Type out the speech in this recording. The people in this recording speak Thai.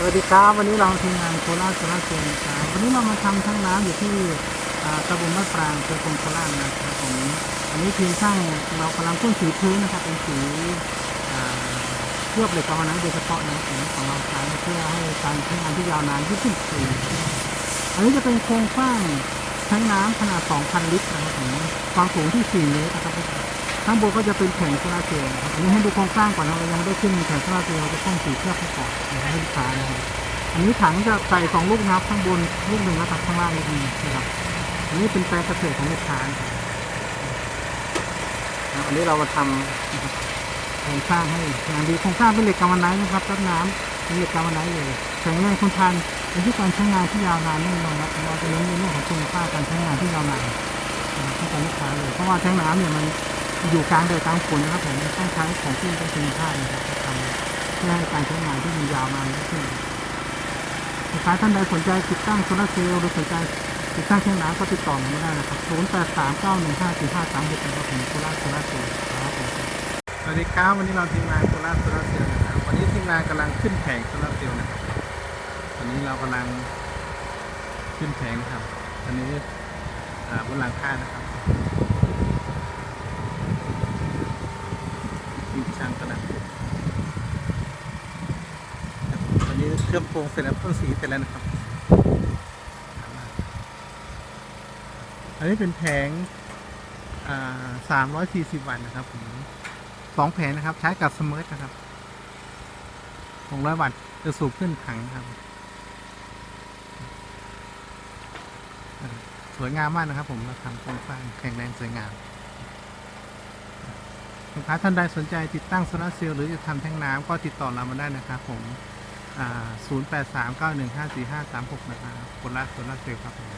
สวัสดีครับวันนี้เราทีมงานโคราชโซลาร์เซลล์นครับวันนี้เรามาทำทั้งน้ำอยู่ที่ตำบลมะปรางอำเภอกรมโคราชนะครับผมอันนี้ทีมช่างเรากำลังพ่นสีพื้นนะครับเป็นสีเคลือบเหล็กกาวน้ำโดยเฉพาะนะครับของเราใช้เพื่อให้การใช้งานที่ยาวนานที่สุดอันนี้จะเป็นโครงสร้างแทงน้ำขนาด 2,000 ลิตรนะครับผมความสูงที่ 4 เมตรนะครับ ข้างบนก็จะเป็นแผงโซลาเซลล์นะครับอันนี้ให้ดูโครงสร้างก่อนนะเรายังไม่ได้ขึ้นแผงโซลาเซลล์เราจะพ่นสีเคลือบให้ก่อนนะครับให้ลูกค้านะครับอันนี้ถังจะใส่สองลูกนะครับข้างบนลูกหนึ่งแล้วครับข้างล่างลูกหนึ่งนะครับอันนี้เป็นแปลงเกษตรของลูกค้านะครับอันนี้เรามาทำนะครับโครงสร้างให้งานดีโครงสร้างเป็นเหล็กกำมะไนนะครับรับน้ำเป็นเหล็กกำมะไนเลยแข็งแรงทนทานเป็นที่การใช้งานที่ยาวนานแน่นอนครับเราจะเน้นในเรื่องของคุณภาพการใช้งานที่ยาวนานให้กับลูกค้าเลยเพราะว่าแท้งน้ำเนี่ยมัน อยู่กลางแดดกลางฝนนะครับผมต้องใช้ของที่เป็นคุณภาพนะครับทำเพื่อให้การใช้งานที่มันยาวนานขึ้นลูกค้าท่านใดสนใจติดตั้งโซลาร์เซลล์หรือสนใจติดตั้งเครื่องน้ำก็ติดต่อมาได้นะครับ0 8 3 9 1 5 4 5 3 6นะครับผมโซลาร์โซลาร์เซลล์ครับผมสวัสดีครับวันนี้เราทีมงานโซลาร์โซลาร์เซลล์นะครับวันนี้ทีมงานกำลังขึ้นแผงโซลาร์เซลล์นะครับวันนี้เรากำลังขึ้นแผงนะครับอันนี้บนหลังคานะครับทีมช่างกำลัง วันนี้ เครื่องโปรงเสร็จแล้วพ่นสีเสร็จแล้วนะครับ อันนี้เป็นแผงสามร้อยสี่สิบวัตต์นะครับผมสองแผงนะครับ ใช้กับสมาร์ทนะครับหกร้อยวัตต์จะสูบขึ้นถังครับ สวยงามมากนะครับ ผมเราทำโครงสร้างแข็งแรงสวยงามลูกค้าท่านใดสนใจติดตั้งโซลาร์เซลล์หรือจะทำแท่งน้ำก็ติดต่อเรามาได้นะครับผม อ่า0 8 3 9 1 5 4 5 3 6นะครับคนละคนลาร์เซลครับผม